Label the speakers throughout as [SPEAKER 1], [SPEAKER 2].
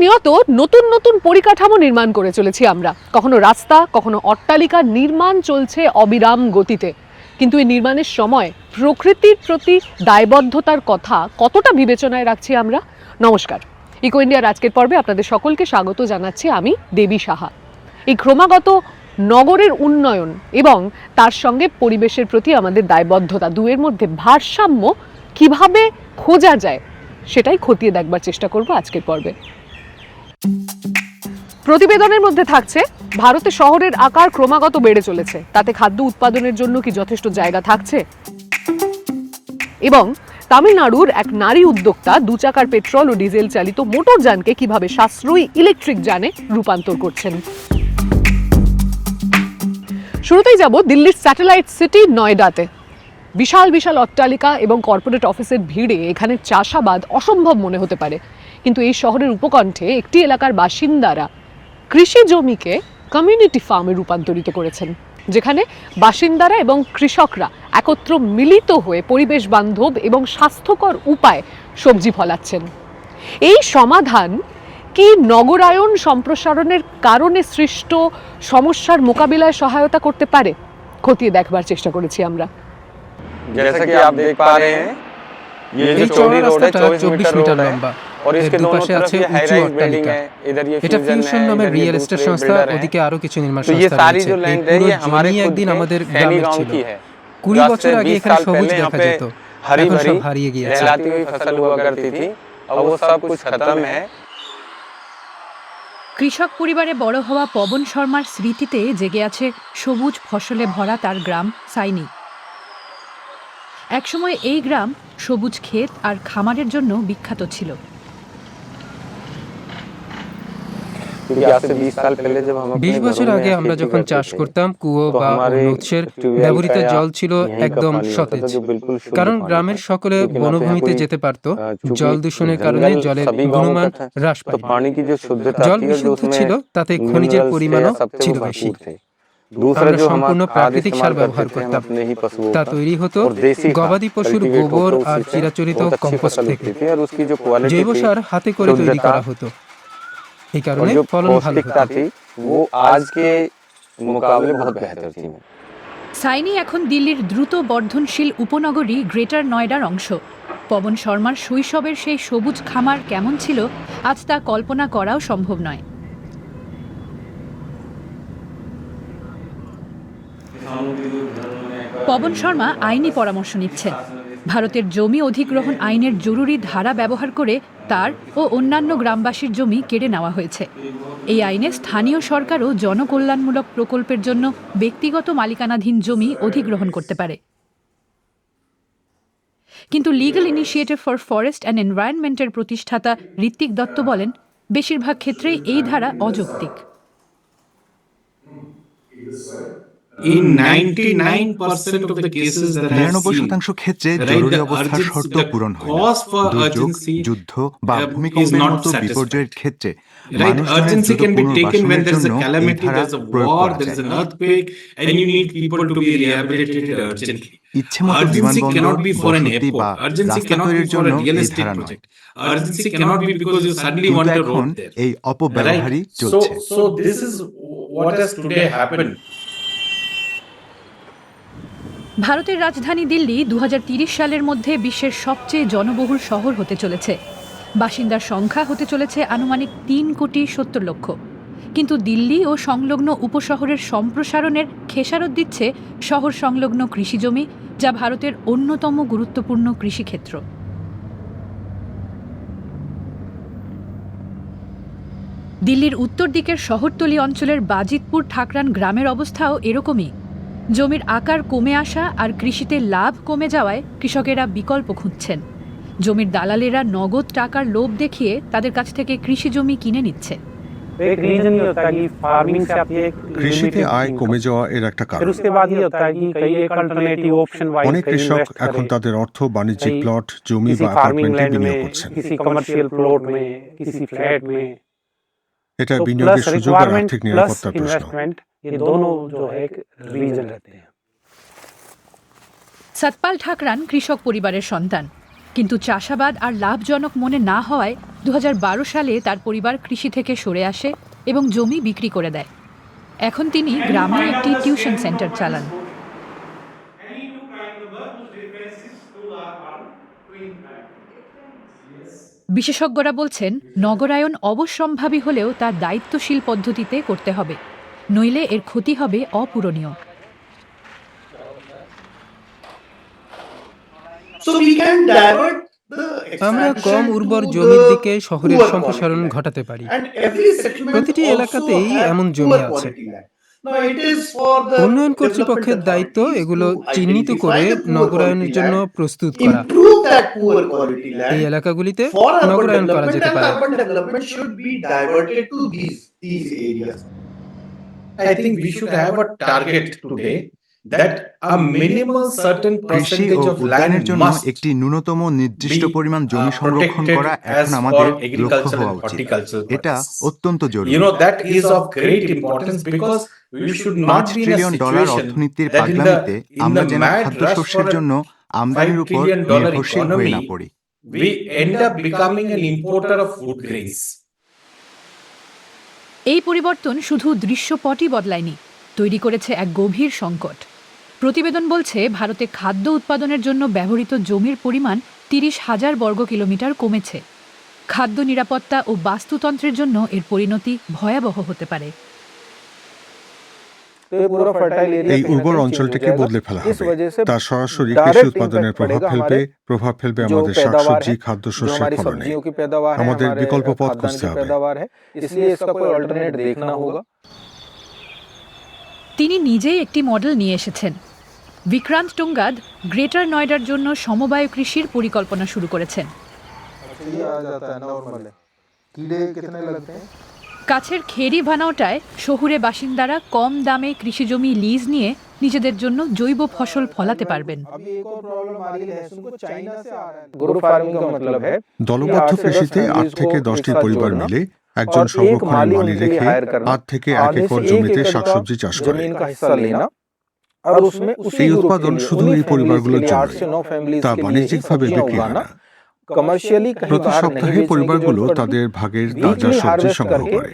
[SPEAKER 1] প্রতিনিয়ত নতুন নতুন পরিকাঠামো নির্মাণ করে চলেছি আমরা। কখনো রাস্তা, কখনো অট্টালিকা নির্মাণ চলছে অবিরাম গতিতে। কিন্তু এই নির্মাণের সময় প্রকৃতির প্রতি দায়বদ্ধতার কথা কতটা বিবেচনায় রাখছি আমরা? নমস্কার। ইকো ইন্ডিয়ার আজকের পর্বে আপনাদের সকলকে স্বাগত জানাচ্ছি আমি দেবী সাহা। এই ক্রমাগত নগরের উন্নয়ন এবং তার সঙ্গে পরিবেশের প্রতি আমাদের দায়বদ্ধতা, দুয়ের মধ্যে ভারসাম্য কীভাবে খোঁজা যায়, সেটাই খতিয়ে দেখবার চেষ্টা করব আজকের পর্বে। প্রতিবেদনের মধ্যে থাকছে, ভারতে শহরের আকার ক্রমাগত বেড়ে চলেছে। তাতে খাদ্য উৎপাদনের জন্য কি যথেষ্ট জায়গা থাকছে? এবং তামিলনাড়ুর এক নারী উদ্যোক্তা দু চাকার পেট্রোল ও ডিজেল চালিত মোটর যানকে কীভাবে সাশ্রয়ী ইলেকট্রিক যানে রূপান্তর করছেন। শুরুতেই যাব দিল্লির স্যাটেলাইট সিটি নয়ডাতে। বিশাল বিশাল অট্টালিকা এবং কর্পোরেট অফিসের ভিড়ে এখানে চাষাবাদ অসম্ভব মনে হতে পারে। কিন্তু এই শহরের উপকণ্ঠে একটি এলাকার বাসিন্দারা কৃষি জমিকে কমিউনিটি ফার্মে রূপান্তরিত করেছেন যেখানে বাসিন্দারা এবং কৃষকরা একত্র মিলিত হয়ে পরিবেশ বান্ধব এবং স্বাস্থ্যকর উপায় সবজি ফলাচ্ছেন এই সমাধান কি নগরায়ন সম্প্রসারণের কারণে সৃষ্ট সমস্যার মোকাবিলায় সহায়তা করতে পারে খতিয়ে দেখবার চেষ্টা করেছি আমরা
[SPEAKER 2] जैसा कि आप देख पा रहे हैं ये
[SPEAKER 3] এই
[SPEAKER 2] जो
[SPEAKER 3] চওড়া
[SPEAKER 2] चौड़ी रोड है
[SPEAKER 3] রাস্তাটা
[SPEAKER 2] चौबीस
[SPEAKER 3] চব্বিশ
[SPEAKER 2] मीटर
[SPEAKER 3] মিটার
[SPEAKER 2] रोड है
[SPEAKER 3] লম্বা
[SPEAKER 2] और
[SPEAKER 3] এর
[SPEAKER 2] इसके दोनों
[SPEAKER 3] দুপাশে
[SPEAKER 2] तरफ
[SPEAKER 3] আছে
[SPEAKER 2] ये हाई
[SPEAKER 3] উঁচু
[SPEAKER 2] राइज बिल्डिंग
[SPEAKER 3] অট্টালিকা
[SPEAKER 2] है इधर ये
[SPEAKER 3] এটা
[SPEAKER 2] फ्यूजन
[SPEAKER 3] ফিউশন
[SPEAKER 2] है
[SPEAKER 3] নামের
[SPEAKER 2] इधर ये
[SPEAKER 3] রিয়েল এস্টেট
[SPEAKER 2] दूसरे
[SPEAKER 3] সংস্থা
[SPEAKER 2] बिल्डर
[SPEAKER 3] ওদিকে
[SPEAKER 2] हैं
[SPEAKER 3] আরো কিছু নির্মাণ
[SPEAKER 2] तो ये
[SPEAKER 3] সংস্থা
[SPEAKER 2] सारी
[SPEAKER 3] রয়েছে
[SPEAKER 2] जो
[SPEAKER 3] এই
[SPEAKER 2] लैंड है
[SPEAKER 3] পুরো
[SPEAKER 2] ये हमारे
[SPEAKER 3] জমি
[SPEAKER 2] खुद
[SPEAKER 3] একদিন
[SPEAKER 2] के
[SPEAKER 3] আমাদের
[SPEAKER 2] सैनी
[SPEAKER 3] গ্রামের
[SPEAKER 2] गांव
[SPEAKER 3] ছিল
[SPEAKER 2] की है
[SPEAKER 3] কুড়ি
[SPEAKER 2] जो आज
[SPEAKER 3] বছর
[SPEAKER 2] से
[SPEAKER 3] আগে
[SPEAKER 2] 20
[SPEAKER 3] এখানে
[SPEAKER 2] साल
[SPEAKER 3] সবুজ
[SPEAKER 2] पहले यहाँ
[SPEAKER 3] দেখা
[SPEAKER 2] पे
[SPEAKER 3] যেত
[SPEAKER 2] हरी
[SPEAKER 3] এখন
[SPEAKER 2] भरी
[SPEAKER 3] সব হারিয়ে গিয়েছে
[SPEAKER 2] लहलाती हुई फसल हुआ करती थी अब वो सब कुछ खत्म है
[SPEAKER 4] কৃষক পরিবারে বড় হওয়া পবন শর্মার স্মৃতিতে জেগে আছে সবুজ ফসলে ভরা তার গ্রাম সাইনি একসময় এই গ্রাম সবুজ ক্ষেত আর খামারের জন্য বিখ্যাত ছিল।
[SPEAKER 3] বিশ বছর আগে আমরা যখন চাষ করতাম কুয়ো বা উৎসের ব্যবহৃত জল ছিল একদম সতেজ। কারণ গ্রামের সকলে বনভূমিতে যেতে পারত জল দূষণের কারণে জলের গুণমান হ্রাস পায়। জল বিশুদ্ধ ছিল তাতে খনিজের পরিমাণও ছিল বেশি। আমরা সম্পূর্ণ প্রাকৃতিক সার ব্যবহার করতাম তা তৈরি হতো গবাদি পশুর গোবর আর চিরাচরিত কম্পোস্ট থেকে জৈব সার হাতে করে তৈরি করা হতো। এই কারণে ফলন ভালো হতো।
[SPEAKER 4] সাইনি এখন দিল্লির দ্রুত বর্ধনশীল উপনগরী গ্রেটার নয়ডার অংশ। পবন শর্মার শৈশবের সেই সবুজ খামার কেমন ছিল আজ তা কল্পনা করাও সম্ভব নয়। পবন শর্মা আইনি পরামর্শ নিচ্ছেন। ভারতের জমি অধিগ্রহণ আইনের জরুরি ধারা ব্যবহার করে তার ও অন্যান্য গ্রামবাসীর জমি কেড়ে নেওয়া হয়েছে। এই আইনে স্থানীয় সরকারও জনকল্যাণমূলক প্রকল্পের জন্য ব্যক্তিগত মালিকানাধীন জমি অধিগ্রহণ করতে পারে। কিন্তু legal initiative for forest and এনভায়রনমেন্টের প্রতিষ্ঠাতা ঋত্বিক দত্ত বলেন, বেশিরভাগ ক্ষেত্রেই এই ধারা অযৌক্তিক।
[SPEAKER 5] In 99% of the cases that I have
[SPEAKER 6] নিরানব্বই শতাংশ ক্ষেত্রে জরুরি অবস্থার শর্ত পূরণ হয় দুর্যোগ যুদ্ধ বা
[SPEAKER 5] uh,
[SPEAKER 6] ভূমিকম্পের মতো বিপর্যয়ের ক্ষেত্রে. ইচ্ছেমতো
[SPEAKER 5] Urgency
[SPEAKER 6] বিমানবন্দর, বা রাস্তা তৈরির জন্য এই ধারা নয়। এখন এই অপব্যবহারই চলছে
[SPEAKER 4] ভারতের রাজধানী দিল্লি দু সালের মধ্যে বিশ্বের সবচেয়ে জনবহুল শহর হতে চলেছে। বাসিন্দার সংখ্যা হতে চলেছে আনুমানিক তিন কোটি সত্তর লক্ষ। কিন্তু দিল্লি ও সংলগ্ন উপশহরের সম্প্রসারণের খেসারত দিচ্ছে শহর সংলগ্ন কৃষিজমি, যা ভারতের অন্যতম গুরুত্বপূর্ণ কৃষিক্ষেত্র। দিল্লির উত্তর দিকের শহরতলি অঞ্চলের বাজিতপুর ঠাকরান গ্রামের অবস্থাও এরকমই। জমির আকার কমে আসা আর কৃষিতে লাভ কমে যাওয়ায় কৃষকেরা বিকল্প খুঁজছেন। জমির দালালেরা নগদ টাকার লোভ দেখিয়ে তাদের কাছ থেকে কৃষি জমি কিনে নিচ্ছে।
[SPEAKER 7] কৃষিতে আয় কমে যাওয়া এর একটা কারণ। অনেক কৃষক এখন তাদের অর্থ বাণিজ্যিক প্লট জমি বা অ্যাপার্টমেন্টে বিনিয়োগ করছেন। এটা বিনিয়োগের সুযোগ আর আর্থিক নিরাপত্তার প্রশ্ন।
[SPEAKER 8] ये दोनों जो है एक रीजन रहते हैं
[SPEAKER 4] সতপাল ঠাকরান কৃষক পরিবারের সন্তান কিন্তু চাষাবাদ আর লাভজনক মনে না হওয়ায় দু সালে তার পরিবার কৃষি থেকে সরে আসে এবং জমি বিক্রি করে দেয় এখন তিনি গ্রামে একটি টিউশন সেন্টার চালান বিশেষজ্ঞরা বলছেন নগরায়ন অবশ্যম্ভাবী হলেও তা দায়িত্বশীল পদ্ধতিতে করতে হবে নইলে এর ক্ষতি হবে অপূরণীয়।
[SPEAKER 3] আমরা কম উর্বর জমির দিকে শহরের সম্প্রসারণ ঘটাতে পারি। প্রতিটি এলাকাতেই এমন জমি আছে। উন্নয়ন কর্তৃপক্ষের দায়িত্ব এগুলো চিহ্নিত করে নগরায়নের জন্য প্রস্তুত করা। এই এলাকাগুলিতে নগরায়ন করা যেতে পারে।
[SPEAKER 9] I think we should have a target today that a minimum certain
[SPEAKER 6] কৃষি ও
[SPEAKER 9] percentage of
[SPEAKER 6] উদ্যানের
[SPEAKER 9] land
[SPEAKER 6] জন্য
[SPEAKER 9] must
[SPEAKER 6] একটি ন্যূনতম নির্দিষ্ট
[SPEAKER 9] be,
[SPEAKER 6] পরিমাণ জমি
[SPEAKER 9] uh,
[SPEAKER 6] সংরক্ষণ
[SPEAKER 9] protected
[SPEAKER 6] করা
[SPEAKER 9] as
[SPEAKER 6] এখন
[SPEAKER 9] for
[SPEAKER 6] আমাদের লক্ষ্য
[SPEAKER 9] agricultural
[SPEAKER 6] হওয়া
[SPEAKER 9] and
[SPEAKER 6] উচিত
[SPEAKER 9] horticultural
[SPEAKER 6] এটা
[SPEAKER 9] purposes.
[SPEAKER 6] অত্যন্ত জরুরি
[SPEAKER 9] You know, that is of great importance because we should
[SPEAKER 6] পাঁচ
[SPEAKER 9] not be in a
[SPEAKER 6] trillion dollar
[SPEAKER 9] situation
[SPEAKER 6] অর্থনীতির
[SPEAKER 9] that in the, in
[SPEAKER 6] আমরা
[SPEAKER 9] the
[SPEAKER 6] যেন
[SPEAKER 9] mad rush
[SPEAKER 6] খাদ্যশস্যের
[SPEAKER 9] for
[SPEAKER 6] জন্য
[SPEAKER 9] a
[SPEAKER 6] আমদানির
[SPEAKER 9] five
[SPEAKER 6] উপর
[SPEAKER 9] trillion dollar
[SPEAKER 6] নির্ভরশীল হয়ে না
[SPEAKER 9] economy,
[SPEAKER 6] পড়ি
[SPEAKER 9] we end up becoming an importer of food grains.
[SPEAKER 4] এই পরিবর্তন শুধু দৃশ্যপটই বদলায়নি, তৈরি করেছে এক গভীর সংকট। প্রতিবেদন বলছে, ভারতে খাদ্য উৎপাদনের জন্য ব্যবহৃত জমির পরিমাণ তিরিশ হাজার বর্গ কিলোমিটার কমেছে। খাদ্য নিরাপত্তা ও বাস্তুতন্ত্রের জন্য এর পরিণতি ভয়াবহ হতে পারে।
[SPEAKER 7] এই উর্বর অঞ্চলটিকে বদলে ফেলা হবে। তা সরাসরি কৃষি উৎপাদনের প্রভাব ফেলবে প্রভাব ফেলবে আমাদের শাকসবজি খাদ্যশস্যের ফলনে। আমাদের বিকল্প পথ খুঁজতে হবে।
[SPEAKER 4] তিনি নিজেই একটি মডেল নিয়ে এসেছেন। বিক্রান্ত টুঙ্গাদ গ্রেটার নয়ডার জন্য সমবায় কৃষির পরিকল্পনা শুরু করেছেন। কাছের খেরি ভানাওটায় শহুরে বাসিন্দারা কম দামে কৃষিজমি লিজ নিয়ে নিজেদের জন্য জৈব ফসল ফলাতে পারবেন।
[SPEAKER 7] দলবদ্ধ কৃষিতে আট থেকে দশটি পরিবার মিলে একজন সংরক্ষণের মালি রেখে আট থেকে এক একর জমিতে শাকসবজি চাষ করে। এই উৎপাদন শুধু এই পরিবারগুলোর জন্য তা বাণিজ্যিকভাবে বিক্রি হয় না। প্রতি সপ্তাহে পরিবারগুলো তাদের ভাগের তাজা সবজি সংগ্রহ করে।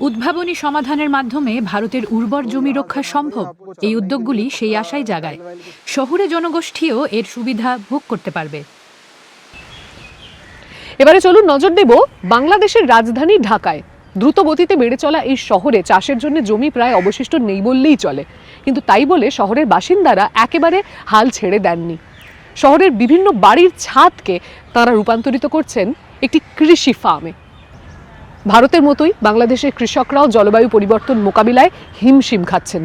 [SPEAKER 4] উদ্ভাবনী সমাধানের মাধ্যমে ভারতের উর্বর জমি রক্ষা সম্ভব এই উদ্যোগগুলি সেই আশাই জাগায়। শহুরে জনগোষ্ঠীও এর সুবিধা ভোগ করতে পারবে।
[SPEAKER 1] এবারে চলুন নজর দেব বাংলাদেশের রাজধানী ঢাকায়। দ্রুত গতিতে বেড়ে চলা এই শহরে চাষের জন্য জমি প্রায় অবশিষ্ট নেই বললেই চলে। কিন্তু তাই বলে শহরের বাসিন্দারা একেবারে হাল ছেড়ে দেননি। শহরের বিভিন্ন বাড়ির ছাদকে তারা রূপান্তরিত করছেন একটি কৃষি ফার্মে। ভারতের মতোই বাংলাদেশের কৃষকরাও জলবায়ু পরিবর্তন মোকাবিলায় হিমশিম খাচ্ছেন।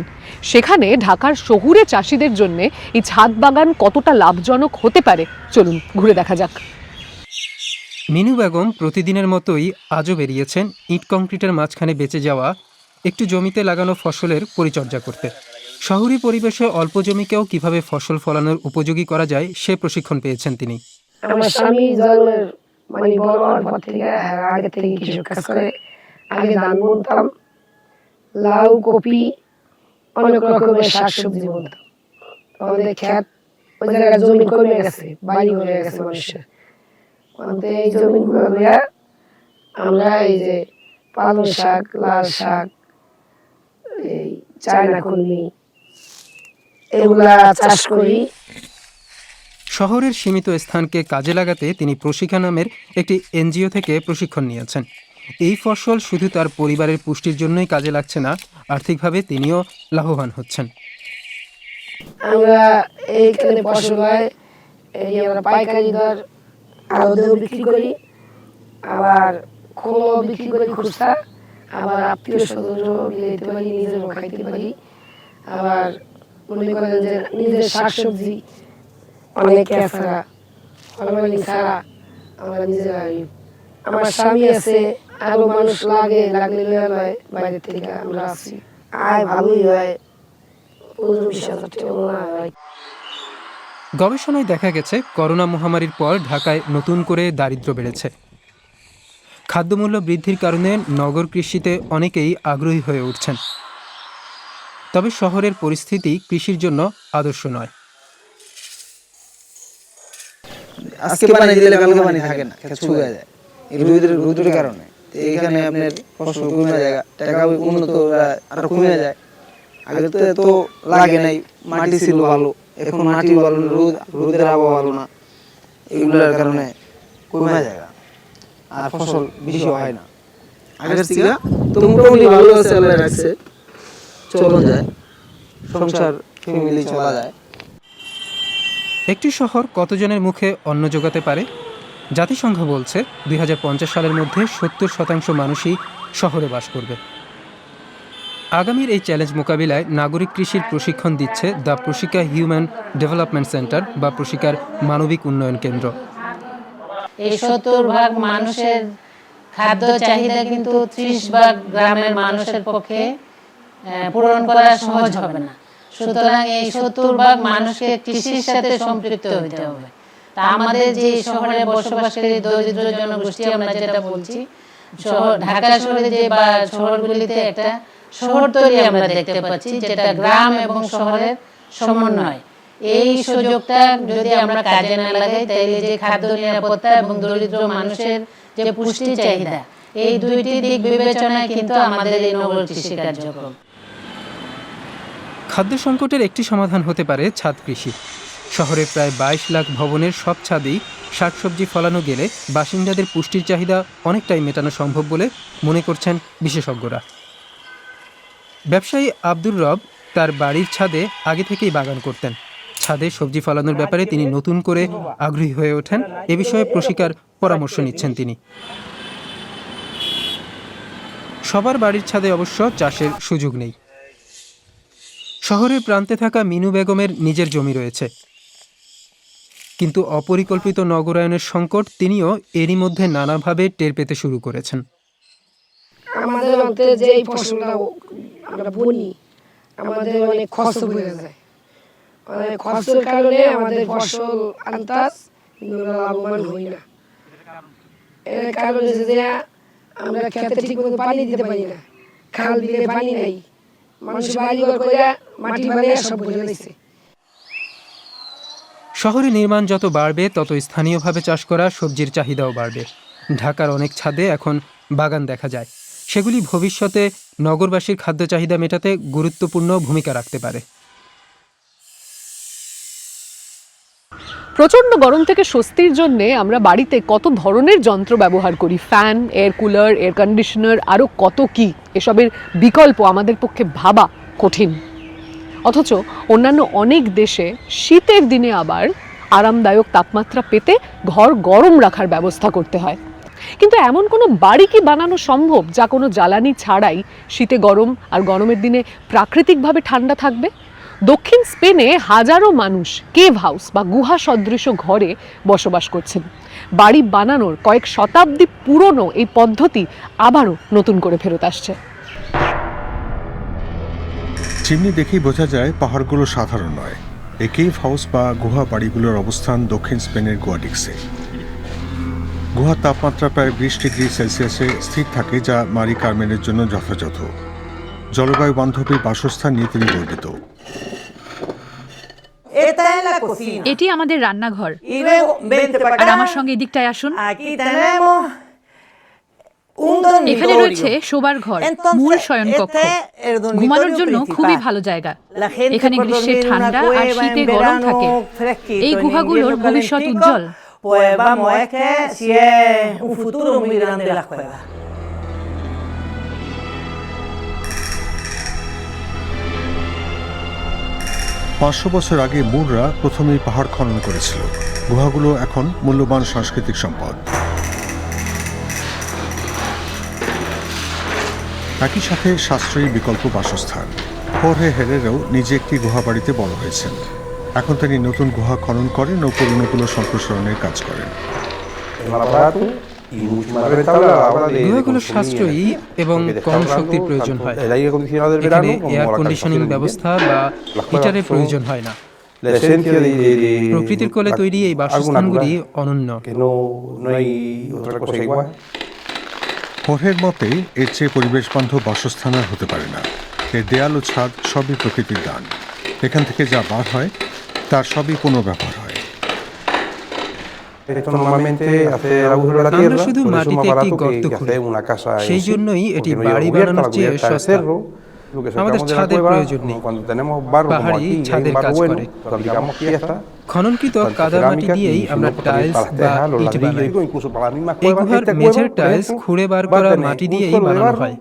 [SPEAKER 1] সেখানে ঢাকার শহুরে চাষিদের জন্য এই ছাদ বাগান কতটা লাভজনক হতে পারে চলুন ঘুরে দেখা যাক।
[SPEAKER 3] মিনু বেগম প্রতিদিনের মতোই আজও বেরিয়েছেন ইট কংক্রিটের মাঝখানে বেঁচে যাওয়া, একটু জমিতে লাগানো ফসলের পরিচর্যা করতে। শহরি পরিবেশে অল্প জমিকেও কীভাবে ফসল ফলানোর উপযোগী করা যায় সে প্রশিক্ষণ পেয়েছেন তিনি।
[SPEAKER 10] আমার স্বামী মানে বড় থেকে হ্যাঁ, আগে থেকে কাজ করে। আগে ধান বুনতাম লাউ কপি অনেক রকমের বুনতাম। আমাদের ওই জায়গায় জমি কমে গেছে বাড়ি হয়ে গেছে মানুষের। অন্ত এই জমিগুলো আমরা এই যে পালং শাক লাল শাক এই চায়না কলমি এগুলা চাষ করি।
[SPEAKER 3] শহরের সীমিত স্থানকে কাজে লাগাতে তিনি প্রশিক্ষা নামের একটি এনজিও থেকে প্রশিক্ষণ নিয়েছেন। এই ফসল শুধু তার পরিবারের পুষ্টির জন্যই কাজে লাগছে না আর্থিকভাবে তিনিও লাভবান হচ্ছেন।
[SPEAKER 10] আমরা এইখানে ফসল হয় এই আমরা পাইকারি দর বিক্রি করি আবার বিক্রি করি খুচরা আবার আত্মীয় স্বজনও দিতে পারি নিজেরও খাইতে পারি আবার মনে করেন যে নিজের শাকসবজি, অনেক ফলমানি ছাড়া আমরা আমার স্বামী আছে, আরও মানুষ লাগে, লাগলে লয় বাইরে থেকে আমরা আছি আয়, ভালোই হয়। হয়।
[SPEAKER 3] গবেষণায় দেখা গেছে, করোনা মহামারীর পর ঢাকায় নতুন করে দারিদ্র বেড়েছে। খাদ্যমূল্য বৃদ্ধির কারণে নগর কৃষিতে অনেকেই আগ্রহী হয়ে উঠছেন। তবে শহরের পরিস্থিতি কৃষির জন্য আদর্শ নয়।
[SPEAKER 11] আজকে পানি দিলে কালকে পানি থাকে না খেত শুকায় যায়। এই রোদের রোদের কারণে। এইখানে আপনার ফসল কমে যায় টাকা উন্নত আরও কমে যায় আগে তো এত লাগে নাই মাটি ছিল ভালো এখন মাটি ভালো রোদ রোদের আবহাওয়া ভালো না। এগুলোর কারণে কমে যায়। আর ফসল বেশি হয় না। আগের থেকে তো মোটামুটি ভালো আছে আল্লাহ রাখছে। চলন যায়। সংসার ফ্যামিলি চলা যায়।
[SPEAKER 3] একটি শহর কতজনের মুখে অন্ন যোগাতে পারে? জাতিসংঘ বলছে দুই সালের মধ্যে সত্তর শতাংশ মানুষই শহরে বাস করবে। আগামীর এই চ্যালেঞ্জ মোকাবিলায় নাগরিক কৃষির প্রশিক্ষণ দিচ্ছে the Proshika human development centre বা প্রশিকার মানবিক উন্নয়ন কেন্দ্র।
[SPEAKER 12] এই সত্তর ভাগ মানুষের খাদ্য চাহিদা কিন্তু ত্রিশ ভাগ গ্রামের মানুষের পক্ষে পূরণ করা সহজ হবে না। সুতরাং এই সত্তর ভাগ মানুষকে কৃষির সাথে সম্পৃক্ত হতে হবে। তা আমাদের যে শহরে বসবাসকারী দরিদ্র জনগোষ্ঠী আমরা যেটা বলছি, শহর, ঢাকা শহরে যে বা শহরগুলিতে একটা শহরতলি আমরা দেখতে পাচ্ছি, যেটা গ্রাম এবং শহরের সমন্বয়। এই সুযোগটা যদি আমরা কাজে না লাগাই তাহলে যে খাদ্য নিরাপত্তা এবং দরিদ্র মানুষের যে পুষ্টি চাহিদা, এই দুইটি দিক বিবেচনায় কিন্তু আমাদের এই নগর কৃষি কার্যক্রম।
[SPEAKER 3] খাদ্য সংকটের একটি সমাধান হতে পারে ছাদ কৃষি। শহরে প্রায় বাইশ লাখ ভবনের সব ছাদেই শাকসবজি ফলানো গেলে বাসিন্দাদের পুষ্টির চাহিদা অনেকটাই মেটানো সম্ভব বলে মনে করছেন বিশেষজ্ঞরা। ব্যবসায়ী আব্দুর রব তার বাড়ির ছাদে আগে থেকেই বাগান করতেন। ছাদে সবজি ফলানোর ব্যাপারে তিনি নতুন করে আগ্রহী হয়ে ওঠেন। এ বিষয়ে প্রশিকার পরামর্শ নিচ্ছেন তিনি। সবার বাড়ির ছাদে অবশ্য চাষের সুযোগ নেই। শহরের প্রান্তে থাকা মিনু বেগমের নিজের জমি রয়েছে। কিন্তু অপরিকল্পিত নগরায়নের সংকট তিনিও এরই মধ্যে নানাভাবে টের পেতে শুরু করেছেন।
[SPEAKER 10] আমাদের মধ্যে যে ফসলটা আমরা বুনি, আমাদের অনেক পড়ে যায়। অনেক কারণে আমাদের ফসল আমরা লাভবান হই না। এর কারণ যে আমরা খেতে পানি দিতে পারি না, খাল বিলে পানি নাই
[SPEAKER 3] শহরে নির্মাণ যত বাড়বে, তত স্থানীয়ভাবে চাষ করা সবজির চাহিদাও বাড়বে। ঢাকার অনেক ছাদে এখন বাগান দেখা যায়। সেগুলি ভবিষ্যতে নগরবাসীর খাদ্য চাহিদা মেটাতে গুরুত্বপূর্ণ ভূমিকা রাখতে পারে।
[SPEAKER 1] প্রচণ্ড গরম থেকে স্বস্তির জন্য আমরা বাড়িতে কত ধরনের যন্ত্র ব্যবহার করি? Fan air cooler air conditioner আরও কত কি? এসবের বিকল্প আমাদের পক্ষে ভাবা কঠিন। অথচ অন্যান্য অনেক দেশে শীতের দিনে আবার আরামদায়ক তাপমাত্রা পেতে ঘর গরম রাখার ব্যবস্থা করতে হয়। কিন্তু এমন কোনো বাড়ি কি বানানো সম্ভব যা কোনো জ্বালানি ছাড়াই শীতে গরম আর গরমের দিনে প্রাকৃতিকভাবে ঠান্ডা থাকবে? দক্ষিণ স্পেনে হাজারো মানুষ কেভ হাউস বা গুহা সদৃশ ঘরে বসবাস করছেন। বাড়ি বানানোর কয়েক শতাব্দী পুরনো এই পদ্ধতি আবারও নতুন করে ফেরত আসছে।
[SPEAKER 7] চিমনি দেখেই বোঝা যায় পাহাড়গুলো সাধারণ নয়। এই কেভ হাউস বা গুহা বাড়িগুলোর অবস্থান দক্ষিণ স্পেনের গোয়াডিক্সে। গুহার তাপমাত্রা প্রায় বিশ ডিগ্রি সেলসিয়াসে স্থির থাকে, যা মারি কার্মেনের জন্য যথাযথ। জলবায়ু বান্ধবী বাসস্থান নিয়ে তিনি গর্বিত।
[SPEAKER 4] এটি আমাদের রান্নাঘর। আর আমার সঙ্গে এদিকটায় আসুন। এখানে রয়েছে শোবার ঘর মূল শয়নকক্ষ। ঘুমানোর জন্য খুবই ভালো জায়গা। এখানে গ্রীষ্মে ঠান্ডা আর শীতে গরম থাকে। এই গুহাগুলোর ভবিষ্যৎ উজ্জ্বল।
[SPEAKER 12] Pues vamos, es que si es un futuro muy grande las cuevas.
[SPEAKER 7] পাঁচশো বছর আগে মুররা প্রথমেই পাহাড় খনন করেছিল। গুহাগুলো এখন মূল্যবান সাংস্কৃতিক সম্পদ। একই সাথে সাশ্রয়ী বিকল্প বাসস্থান। হোরহে হেরেরও নিজে একটি গুহা বাড়িতে বড় হয়েছেন। এখন তিনি নতুন গুহা খনন করেন ও পুরনোগুলো সম্প্রসারণের কাজ করেন।
[SPEAKER 3] গুহাগুলো সাশ্রয়ী এবং কম শক্তির প্রয়োজন হয়। এখানে এয়ার কন্ডিশনিং ব্যবস্থা বা হিটারের প্রয়োজন হয় না। প্রকৃতির কোলে তৈরি এই বাসস্থানগুলি অনন্য।
[SPEAKER 7] হোরের মতে এর চেয়ে পরিবেশ বান্ধব বাসস্থান আর হতে পারে না। এর দেয়াল ও ছাদ সবই প্রকৃতির দান। এখান থেকে যা বার হয় তার সবই পুনর্ব্যবহার হয়।
[SPEAKER 3] আমরা শুধু মাটিতে একটি গর্ত খুঁড়ি সেই জন্যই এটি বাড়ি বানানোর চেয়ে সস্তা আমাদের ছাদের প্রয়োজন নেই পাহাড়ি ছাদের কাজ করে খননকৃত কাদামাটি দিয়েই আমরা টাইলস বা ইট বানাই এই গুহার মেঝের টাইলস খুঁড়ে বার করা মাটি দিয়েই বানানো হয়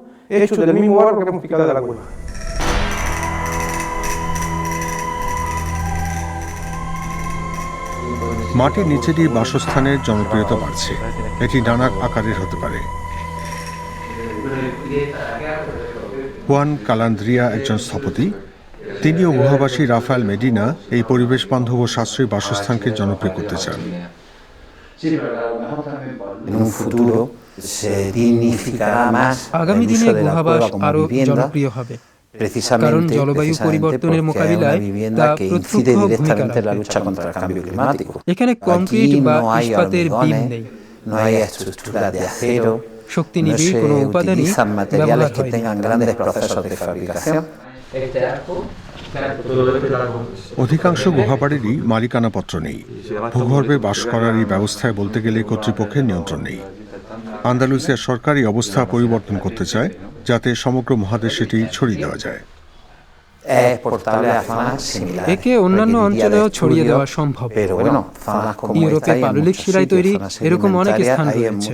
[SPEAKER 7] মাটির নিচেরই বাসস্থানের জনপ্রিয়তা বাড়ছে। এটি নানা আকারের হতে পারে। হুয়ান কালান্দ্রিয়া একজন স্থপতি। তিনিও গুহাবাসী রাফায়েল মেডিনা, এই পরিবেশ বান্ধব ও সাশ্রয়ী বাসস্থানকে জনপ্রিয় করতে চান।
[SPEAKER 3] আগামী দিনে গুহাবাস আরও জনপ্রিয় হবে। কারণ জলবায়ু পরিবর্তনের মোকাবিলায় তা প্রত্যক্ষ ভূমিকা রাখবে। এখানে কংক্রিট বা ইস্পাতের বিম নেই শক্তি নিবিড় কোনো উপাদানই ব্যবহার হয়নি
[SPEAKER 7] অধিকাংশ গুহাবাড়িরই মালিকানাপত্র নেই। ভূগর্ভে বাস করার এই ব্যবস্থায় বলতে গেলে কর্তৃপক্ষের নিয়ন্ত্রণ নেই। আন্দালুসিয়ার সরকারি অবস্থা পরিবর্তন করতে চায় যাতে সমগ্র মহাদেশে এটি ছড়িয়ে দেওয়া যায়।
[SPEAKER 3] একে অন্যান্য অঞ্চলেও ছড়িয়ে দেওয়া সম্ভব। ইউরোপে পাললিক শিলায় তৈরি এরকম অনেক স্থান রয়েছে।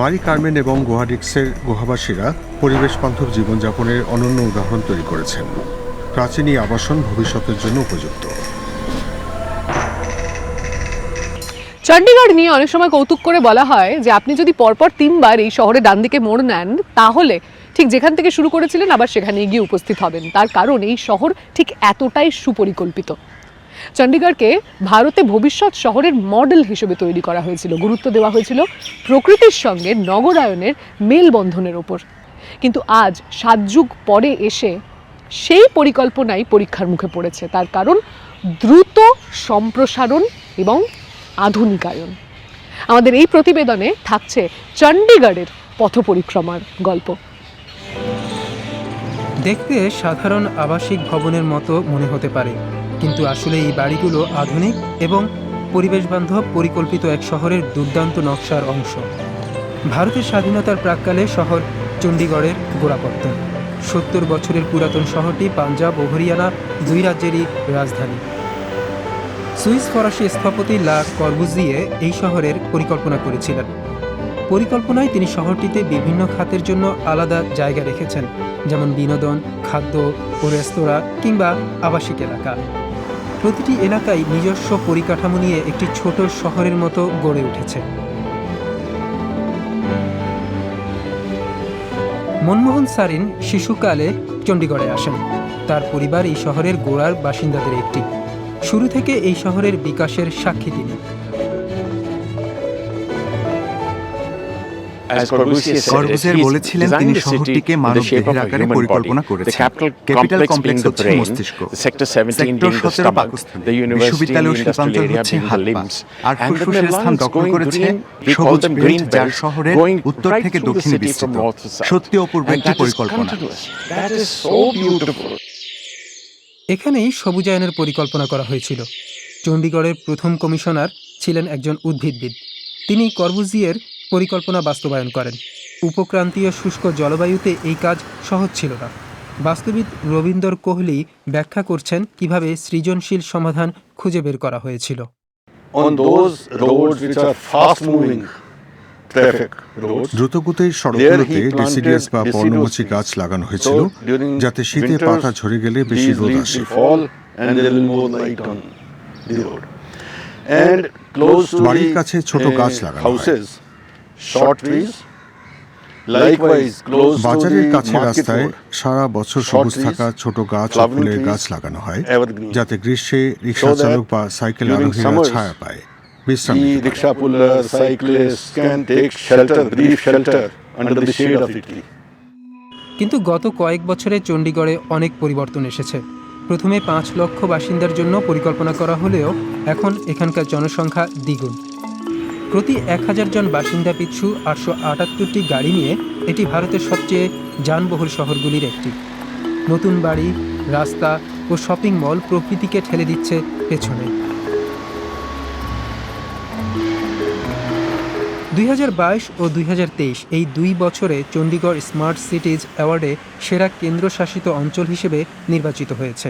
[SPEAKER 7] মারি কার্মেন এবং গুহাডিক্সের গুহাবাসীরা পরিবেশ বান্ধব জীবনযাপনের অনন্য উদাহরণ তৈরি করেছেন। প্রাচীন এই আবাসন ভবিষ্যতের জন্য উপযুক্ত।
[SPEAKER 1] চণ্ডীগড় নিয়ে অনেক সময় কৌতুক করে বলা হয় যে আপনি যদি পরপর তিনবার এই শহরে ডান দিকে মোড় নেন, তাহলে ঠিক যেখান থেকে শুরু করেছিলেন আবার সেখানে গিয়ে উপস্থিত হবেন। তার কারণ এই শহর ঠিক এতটাই সুপরিকল্পিত। চণ্ডীগড়কে ভারতে ভবিষ্যৎ শহরের মডেল হিসেবে তৈরি করা হয়েছিল, গুরুত্ব দেওয়া হয়েছিল প্রকৃতির সঙ্গে নগরায়নের মেলবন্ধনের ওপর। কিন্তু আজ সাত যুগ পরে এসে সেই পরিকল্পনাই পরীক্ষার মুখে পড়েছে। তার কারণ দ্রুত সম্প্রসারণ এবং আধুনিকায়ন। আমাদের এই প্রতিবেদনে থাকছে চণ্ডীগড়ের পথ পরিক্রমার গল্প।
[SPEAKER 3] দেখতে সাধারণ আবাসিক ভবনের মতো মনে হতে পারে, কিন্তু আসলে এই বাড়িগুলো আধুনিক এবং পরিবেশ বান্ধব পরিকল্পিত এক শহরের দুর্দান্ত নকশার অংশ। ভারতের স্বাধীনতার প্রাককালে শহর চণ্ডীগড়ের গোড়াপত্তন সত্তর বছরের পুরাতন শহরটি পাঞ্জাব ও হরিয়ানা দুই রাজ্যেরই রাজধানী। সুইস ফরাসি স্থপতি লা কর্বুজিয়ে এই শহরের পরিকল্পনা করেছিলেন। পরিকল্পনায় তিনি শহরটিতে বিভিন্ন খাতের জন্য আলাদা জায়গা রেখেছেন, যেমন বিনোদন, খাদ্য ও রেস্তোরাঁ কিংবা আবাসিক এলাকা। প্রতিটি এলাকায় নিজস্ব পরিকাঠামো নিয়ে একটি ছোট শহরের মতো গড়ে উঠেছে। মনমোহন সারিন শিশুকালে চণ্ডীগড়ে আসেন। তার পরিবার এই শহরের গোড়ার বাসিন্দাদের একটি। শুরু থেকে এই শহরের বিকাশের সাক্ষী তিনি।
[SPEAKER 6] কর্বুজের বলেছিলেন তিনি শহরটিকে মানব দেহের আকারে পরিকল্পনা করেছেন ক্যাপিটাল কমপ্লেক্স হচ্ছে মস্তিষ্ক সেক্টর সতেরো পাকস্থলী বিশ্ববিদ্যালয় শিল্পাঞ্চল হচ্ছে পা আর ফুসফুসের স্থান দখল করেছে সবুজ বেল্ট যার শহরের উত্তর থেকে দক্ষিণে বিস্তৃত। সত্যি অপূর্ব একটি পরিকল্পনা?
[SPEAKER 3] এখানেই সবুজায়নের পরিকল্পনা করা হয়েছিল। চণ্ডীগড়ের প্রথম কমিশনার ছিলেন একজন উদ্ভিদবিদ। তিনি কর্বুজিয়ের পরিকল্পনা বাস্তবায়ন করেন। উপক্রান্তীয় শুষ্ক জলবায়ুতে এই কাজ সহজ ছিল না। বাস্তুবিদ রবীন্দর কোহলি ব্যাখ্যা করছেন কীভাবে সৃজনশীল সমাধান খুঁজে বের করা হয়েছিল।
[SPEAKER 13] On those roads which are fast moving
[SPEAKER 7] দ্রুতগতির যাতে শীতে পাতা ঝরে গেলে ছোট গাছ লাগানো বাজারের কাছে রাস্তায় সারা বছর সবুজ থাকা ছোট গাছ ফুলের গাছ লাগানো হয় যাতে গ্রীষ্মে রিক্সা চালক বা সাইকেল আরোহীরা ছায়া পায়। বিশ্রাম
[SPEAKER 13] the
[SPEAKER 7] নিতে পারে।
[SPEAKER 13] rickshaw pullers cyclists can take shelter brief shelter under the shade of the tree
[SPEAKER 3] কিন্তু গত কয়েক বছরে চণ্ডীগড়ে অনেক পরিবর্তন এসেছে। প্রথমে পাঁচ লক্ষ বাসিন্দার জন্য পরিকল্পনা করা হলেও এখন এখানকার জনসংখ্যা দ্বিগুণ। প্রতি এক হাজার জন বাসিন্দা পিছু আটশো আটাত্তরটি গাড়ি নিয়ে এটি ভারতের সবচেয়ে যানবহুল শহরগুলির একটি। নতুন বাড়ি রাস্তা ও শপিং মল প্রকৃতিকে ঠেলে দিচ্ছে পেছনে। দুই হাজার বাইশ ও দুই হাজার তেইশ এই দুই বছরে চণ্ডীগড় স্মার্ট সিটিজ অ্যাওয়ার্ডে সেরা কেন্দ্রশাসিত অঞ্চল হিসেবে নির্বাচিত হয়েছে।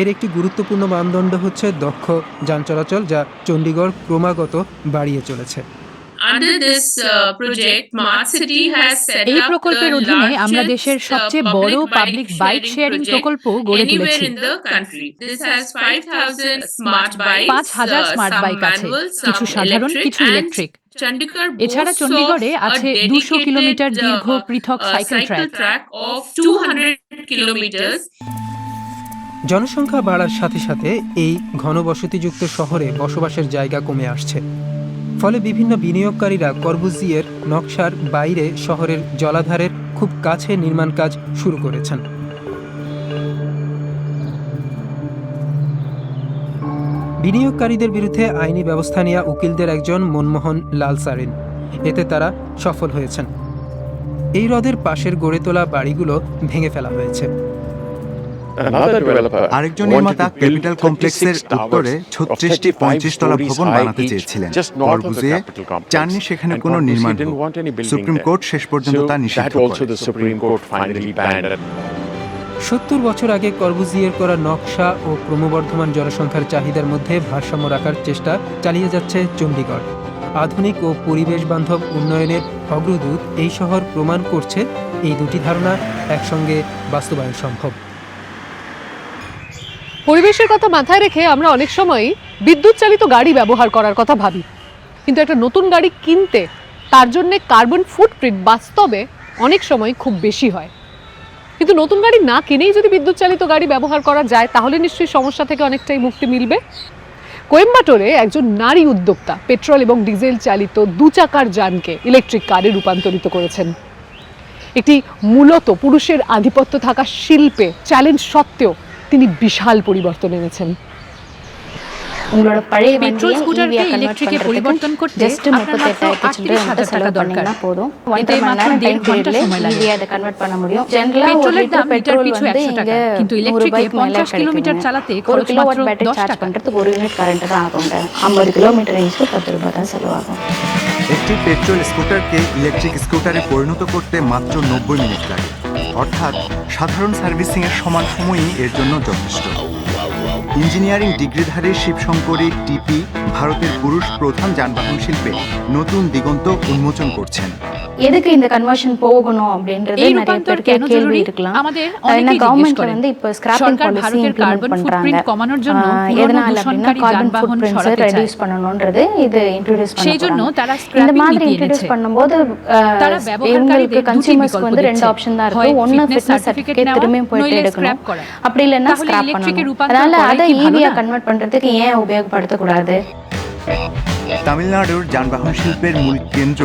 [SPEAKER 3] এর একটি গুরুত্বপূর্ণ মানদণ্ড হচ্ছে দক্ষ যান চলাচল যা চণ্ডীগড় ক্রমাগত বাড়িয়ে চলেছে।
[SPEAKER 4] এই প্রকল্পের অধীনে আমরা দেশের সবচেয়ে বড় পাবলিক বাইক শেয়ারিং প্রকল্প গড়ে তুলেছি। পাঁচ হাজার স্মার্ট বাইক আছে কিছু সাধারণ কিছু ইলেকট্রিক এছাড়া চণ্ডীগড়ে আছে দুশো কিলোমিটার দীর্ঘ পৃথক সাইকেল ট্র্যাক
[SPEAKER 3] জনসংখ্যা বাড়ার সাথে সাথে এই ঘনবসতিযুক্ত শহরে বসবাসের জায়গা কমে আসছে। ফলে বিভিন্ন বিনিয়োগকারীরা করবুজিয়ের নকশার বাইরে শহরের জলাধারের খুব কাছে নির্মাণ কাজ শুরু করেছেন। বিনিয়োগকারীদের বিরুদ্ধে আইনি ব্যবস্থা নেওয়া উকিলদের একজন মনমোহন লাল সারিন। এতে তারা সফল হয়েছেন। এই হ্রদের পাশের গড়ে তোলা বাড়িগুলো ভেঙে ফেলা হয়েছে।
[SPEAKER 6] আরেকজন নির্মাতা ক্যাপিটাল কমপ্লেক্সের উত্তরে ছত্রিশটি পঁয়ত্রিশ তলা ভবন বানাতে চেয়েছিলেন করবুজিয়ে চাননি সেখানে কোনো নির্মাণ সুপ্রিম কোর্ট শেষ পর্যন্ত তা নিষিদ্ধ করে.
[SPEAKER 3] সত্তর বছর আগে করবুজিয়ের করা নকশা ও ক্রমবর্ধমান জনসংখ্যার চাহিদার মধ্যে ভারসাম্য রাখার চেষ্টা চালিয়ে যাচ্ছে চণ্ডীগড়। আধুনিক ও পরিবেশ বান্ধব উন্নয়নের অগ্রদূত এই শহর প্রমাণ করছে এই দুটি ধারণা একসঙ্গে বাস্তবায়ন সম্ভব।
[SPEAKER 1] পরিবেশের কথা মাথায় রেখে আমরা অনেক সময় বিদ্যুৎ চালিত গাড়ি ব্যবহার করার কথা ভাবি। কিন্তু একটা নতুন গাড়ি কিনতে তার জন্য কার্বন ফুটপ্রিন্ট বাস্তবে অনেক সময় খুব বেশি হয়। কিন্তু নতুন গাড়ি না কিনেই যদি বিদ্যুৎ চালিত গাড়ি ব্যবহার করা যায়, তাহলে নিশ্চয়ই সমস্যা থেকে অনেকটাই মুক্তি মিলবে। কোয়েম্বাটোরে একজন নারী উদ্যোক্তা পেট্রোল এবং ডিজেল চালিত দু চাকার যানকে ইলেকট্রিক কারে রূপান্তরিত করেছেন। একটি মূলত পুরুষের আধিপত্য থাকা শিল্পে চ্যালেঞ্জ সত্ত্বেও তিনি বিশাল পরিবর্তন এনেছেন।
[SPEAKER 6] একটি পেট্রোল স্কুটারকে ইলেকট্রিক স্কুটারে পরিণত করতে মাত্র নব্বই মিনিট লাগে। অর্থাৎ সাধারণ সার্ভিসিং এর সমান সময়ই এর জন্য যথেষ্ট। ইঞ্জিনিয়ারিং ডিগ্রিধারী শিবশঙ্করী টিপি ভারতের পুরুষ প্রধান যানবাহন শিল্পে নতুন দিগন্ত উন্মোচন করছেন।
[SPEAKER 14] எதுக்கு இந்த கன்வர்ஷன் போகணும் அப்படின்றது
[SPEAKER 4] এই
[SPEAKER 14] நிறைய
[SPEAKER 4] রূপান্তর
[SPEAKER 14] பேருக்கு
[SPEAKER 4] কেন
[SPEAKER 14] கேள்வி
[SPEAKER 4] জরুরি
[SPEAKER 14] இருக்கலாம்
[SPEAKER 4] আমাদের
[SPEAKER 14] ஏன்னா
[SPEAKER 4] অনেকেই জিজ্ঞেস
[SPEAKER 14] கவர்மெண்ட்
[SPEAKER 4] করেন
[SPEAKER 14] வந்து இப்போ ஸ்கிராப்பிங்
[SPEAKER 4] সরকার
[SPEAKER 14] பாலிசி
[SPEAKER 4] ভারতের
[SPEAKER 14] ইমপ্লিমেন্ট
[SPEAKER 4] কার্বন
[SPEAKER 14] பண்றாங்க
[SPEAKER 4] ফুটপ্রিন্ট কমানোর জন্য
[SPEAKER 14] ஆஹ்,
[SPEAKER 4] পুরনো
[SPEAKER 14] எதனால அப்படின்னா
[SPEAKER 4] দূষণকারী
[SPEAKER 14] கார்பன்
[SPEAKER 4] যানবাহন
[SPEAKER 14] ஃபுட்பிரிண்ட்ஸை
[SPEAKER 4] সরাতে চায়
[SPEAKER 14] ரெடியூஸ் பண்ணணுன்றது இது இன்ட்ரோடியூஸ்
[SPEAKER 4] সেই জন্য
[SPEAKER 14] பண்ண
[SPEAKER 4] তারা
[SPEAKER 14] இந்த
[SPEAKER 4] স্ক্র্যাপিং
[SPEAKER 14] மாதிரி
[SPEAKER 4] নীতি
[SPEAKER 14] இன்ட்ரோடியூஸ்
[SPEAKER 4] এনেছে
[SPEAKER 14] பண்ணும்போது
[SPEAKER 4] তারা
[SPEAKER 14] আহ,
[SPEAKER 4] ব্যবহারকারীদের
[SPEAKER 14] இவங்களுக்கு
[SPEAKER 4] দুটি
[SPEAKER 14] கன்சியூமர்ஸ்க்கு
[SPEAKER 4] বিকল্প
[SPEAKER 14] வந்து ரெண்டு
[SPEAKER 4] দিচ্ছে
[SPEAKER 14] ஆப்ஷன் தான்
[SPEAKER 4] হয়
[SPEAKER 14] இருக்கு ஒன்னு
[SPEAKER 4] ফিটনেস
[SPEAKER 14] ஃபிட்னஸ்
[SPEAKER 4] সার্টিফিকেট
[SPEAKER 14] சர்டிஃபிகேட்
[SPEAKER 4] নেওয়া
[SPEAKER 14] திரும்பியும் போயிட்டு
[SPEAKER 4] নইলে
[SPEAKER 14] எடுக்கணும்
[SPEAKER 4] স্ক্র্যাপ করা
[SPEAKER 14] அப்படி இல்லைன்னா
[SPEAKER 4] তাহলে
[SPEAKER 14] ஸ்கிராப்
[SPEAKER 4] ইলেকট্রিকে
[SPEAKER 14] பண்ணணும்
[SPEAKER 4] রূপান্তর
[SPEAKER 14] அதனால
[SPEAKER 4] করাই
[SPEAKER 14] அதை
[SPEAKER 4] কি ভালো
[SPEAKER 14] ইভিয়া
[SPEAKER 4] না?
[SPEAKER 14] কনভার্ট பண்றதுக்கு ஏன் உபயோகப்படுத்தக்கூடாது
[SPEAKER 6] তামিলনাড়ুর যানবাহন শিল্পের মূল কেন্দ্র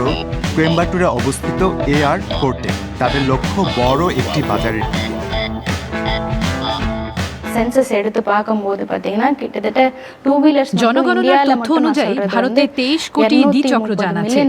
[SPEAKER 6] কোয়েম্বাটুরে অবস্থিত এ আর ফোর্টে। তাদের লক্ষ্য বড় একটি বাজারের দিকে।
[SPEAKER 14] சென்சஸ் எடுத்து பார்க்கும்போது பாத்தீங்கன்னா கிட்டத்தட்ட டூ வீலர்ஸ்
[SPEAKER 4] জনগণনার তথ্য অনুযায়ী ভারতে তেইশ কোটি দ্বিচক্রযান আছে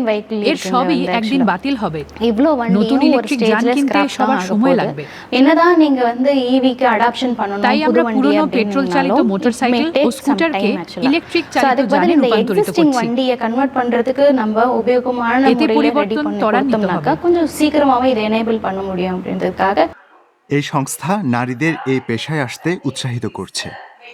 [SPEAKER 4] এর সবই একদিন বাতিল হবে
[SPEAKER 14] இவ்ளோ
[SPEAKER 4] নতুন
[SPEAKER 14] வண்டியும் ஒரு
[SPEAKER 4] ইলেকট্রিক যান
[SPEAKER 14] ஸ்டேஜ்ல
[SPEAKER 4] কিনতে
[SPEAKER 14] ஸ்கிராப்
[SPEAKER 4] সবার
[SPEAKER 14] தான்
[SPEAKER 4] সময়
[SPEAKER 14] ஆக
[SPEAKER 4] লাগবে
[SPEAKER 14] போகுது என்னதான் நீங்க வந்து ஈவிக்கு அடாப்ஷன் பண்ணணும்
[SPEAKER 4] তাই
[SPEAKER 14] புது
[SPEAKER 4] আমরা
[SPEAKER 14] வண்டி
[SPEAKER 4] পুরনো পেট্রোল চালিত
[SPEAKER 14] அப்படின்னாலும்
[SPEAKER 4] motorcycle
[SPEAKER 14] it
[SPEAKER 4] O
[SPEAKER 14] may take some
[SPEAKER 4] স্কুটারকে
[SPEAKER 14] time actually.
[SPEAKER 4] Electric
[SPEAKER 14] So
[SPEAKER 4] চালিত
[SPEAKER 14] அதுக்கு
[SPEAKER 4] যানে
[SPEAKER 14] பதில் இந்த
[SPEAKER 4] রূপান্তরিত
[SPEAKER 14] existing
[SPEAKER 4] করছি
[SPEAKER 14] வண்டியை கன்வெர்ட் பண்றதுக்கு நம்ம உபயோகமான
[SPEAKER 4] এতে
[SPEAKER 14] முறையில ரெடி
[SPEAKER 4] পরিবর্তন
[SPEAKER 14] பண்ணி
[SPEAKER 4] ত্বরান্বিত
[SPEAKER 14] கொடுத்தோம்னாக்கா
[SPEAKER 4] হবে।
[SPEAKER 14] கொஞ்சம் சீக்கிரமாவே இதை எனேபிள் பண்ண முடியும் அப்படின்றதுக்காக
[SPEAKER 6] এই সংস্থা নারীদের এই পেশায় আসতে উৎসাহিত করছে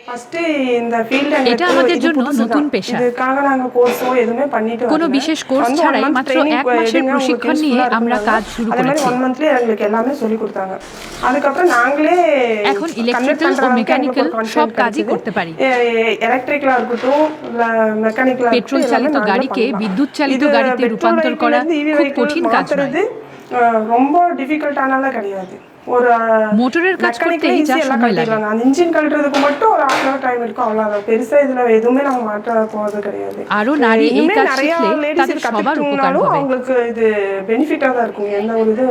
[SPEAKER 15] ஃபர்ஸ்ட் இந்த ஃபீல்டு
[SPEAKER 4] এটা আমাদের জন্য নতুন পেশা
[SPEAKER 15] இதுக்காக நாங்க கோர்ஸோ எதுவுமே பண்ணிட்டு
[SPEAKER 4] কোনো
[SPEAKER 15] வரல.
[SPEAKER 4] বিশেষ কোর্স
[SPEAKER 15] வந்து one
[SPEAKER 4] ছাড়াই
[SPEAKER 15] month
[SPEAKER 4] মাত্র
[SPEAKER 15] training
[SPEAKER 4] এক মাসের
[SPEAKER 15] எடுங்க, உங்களுக்கு
[SPEAKER 4] প্রশিক্ষণ নিয়ে
[SPEAKER 15] useful-ஆ
[SPEAKER 4] আমরা
[SPEAKER 15] இருக்கும்னாங்க.
[SPEAKER 4] কাজ শুরু
[SPEAKER 15] அதே மாதிரி
[SPEAKER 4] করেছি
[SPEAKER 15] ஒன் மந்த்லயே எங்களுக்கு எல்லாமே சொல்லி கொடுத்தாங்க அதுக்கப்புறம் நாங்களே
[SPEAKER 4] এখন ইলেকট্রিক্যাল ও মেকানিক্যাল সব কাজই করতে পারি
[SPEAKER 15] எலக்ட்ரிக்கலா இருக்கட்டும் மெக்கானிக்கலா
[SPEAKER 4] পেট্রোল চালিত গাড়িকে বিদ্যুৎ চালিত গাড়িতে রূপান্তর করা খুব কঠিন কাজ নয়
[SPEAKER 15] ரொம்ப டிஃபிகல்ட்டானால கிடையாது ஒரு
[SPEAKER 4] মোটরের কাজ করতেই যা
[SPEAKER 15] ஈஸியா எல்லாம்
[SPEAKER 4] সময় লাগে
[SPEAKER 15] கட்டிடலாம் அந்த இன்ஜின் கழட்டுறதுக்கு மட்டும் ஒரு ஹாஃப் அன் டைம் எடுக்கும் அவ்வளவுதான் பெருசா இதுல எதுவுமே நம்ம மாற்ற போறது கிடையாது
[SPEAKER 4] আরো নারী এই
[SPEAKER 15] இன்னுமே
[SPEAKER 4] কাজ
[SPEAKER 15] நிறைய
[SPEAKER 4] শিখলে
[SPEAKER 15] ladies
[SPEAKER 4] তাদের
[SPEAKER 15] இது
[SPEAKER 4] সবার উপকার
[SPEAKER 15] கத்துக்கிட்டோம்னாலும்
[SPEAKER 4] হবে
[SPEAKER 15] அவங்களுக்கு இது பெனிஃபிட்டா தான் இருக்கும் எந்த ஒரு இது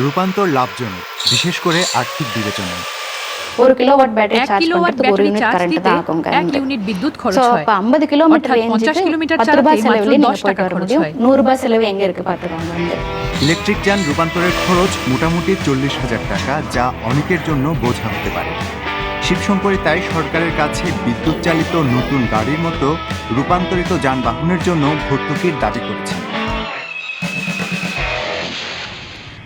[SPEAKER 6] রূপান্তর লাভজনক বিশেষ করে আর্থিক বিবেচনায়
[SPEAKER 14] ஒரு கிலோவாட் பேட்டரி
[SPEAKER 4] এক
[SPEAKER 14] சார்ஜ்
[SPEAKER 4] কিলোওয়াট
[SPEAKER 14] பண்றதுக்கு ஒரு
[SPEAKER 4] ব্যাটারি
[SPEAKER 14] யூனிட்
[SPEAKER 4] চার্জ
[SPEAKER 14] கரண்ட்
[SPEAKER 4] দিতে
[SPEAKER 14] தான் ஆகும்
[SPEAKER 4] এক
[SPEAKER 14] current.
[SPEAKER 4] ইউনিট বিদ্যুৎ
[SPEAKER 14] So,
[SPEAKER 4] খরচ হয়
[SPEAKER 14] அப்ப 50 কিলোমিটার
[SPEAKER 4] অর্থাৎ 50
[SPEAKER 14] ரேஞ்சுக்கு
[SPEAKER 4] কিলোমিটার
[SPEAKER 14] 10
[SPEAKER 4] চালাতে
[SPEAKER 14] ரூபாய்
[SPEAKER 4] মাত্র
[SPEAKER 14] செலவுல நீங்க
[SPEAKER 4] 10
[SPEAKER 14] போயிட்டு
[SPEAKER 4] টাকা
[SPEAKER 14] வர
[SPEAKER 4] খরচ
[SPEAKER 14] முடியும்
[SPEAKER 4] হয়
[SPEAKER 14] 100 ரூபாய் செலவு எங்க இருக்கு பாத்துக்கோங்க வந்து
[SPEAKER 6] ইলেকট্রিক যান রূপান্তরের খরচ মোটামুটি চল্লিশ হাজার টাকা যা অনেকের জন্য বোঝা হতে পারে শিবশঙ্করী তাই সরকারের কাছে বিদ্যুৎ চালিত নতুন গাড়ির মতো রূপান্তরিত যানবাহনের জন্য ভর্তুকির দাবি করেছে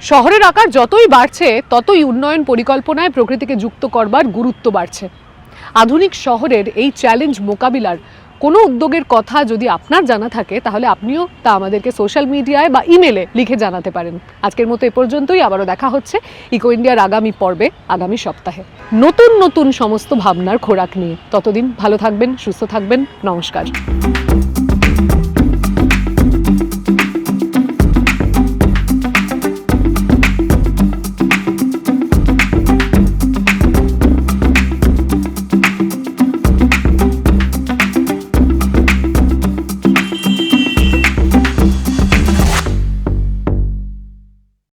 [SPEAKER 1] শহরের আকার যতই বাড়ছে, ততই উন্নয়ন পরিকল্পনায় প্রকৃতিকে যুক্ত করবার গুরুত্ব বাড়ছে। আধুনিক শহরের এই চ্যালেঞ্জ মোকাবিলার কোনো উদ্যোগের কথা যদি আপনার জানা থাকে, তাহলে আপনিও তা আমাদেরকে সোশ্যাল মিডিয়ায় বা ইমেলে লিখে জানাতে পারেন। আজকের মতো এ পর্যন্তই, আবারও দেখা হচ্ছে ইকো ইন্ডিয়ার আগামী পর্বে, আগামী সপ্তাহে। নতুন নতুন সমস্ত ভাবনার খোরাক নিয়ে। ততদিন ভালো থাকবেন, সুস্থ থাকবেন, নমস্কার।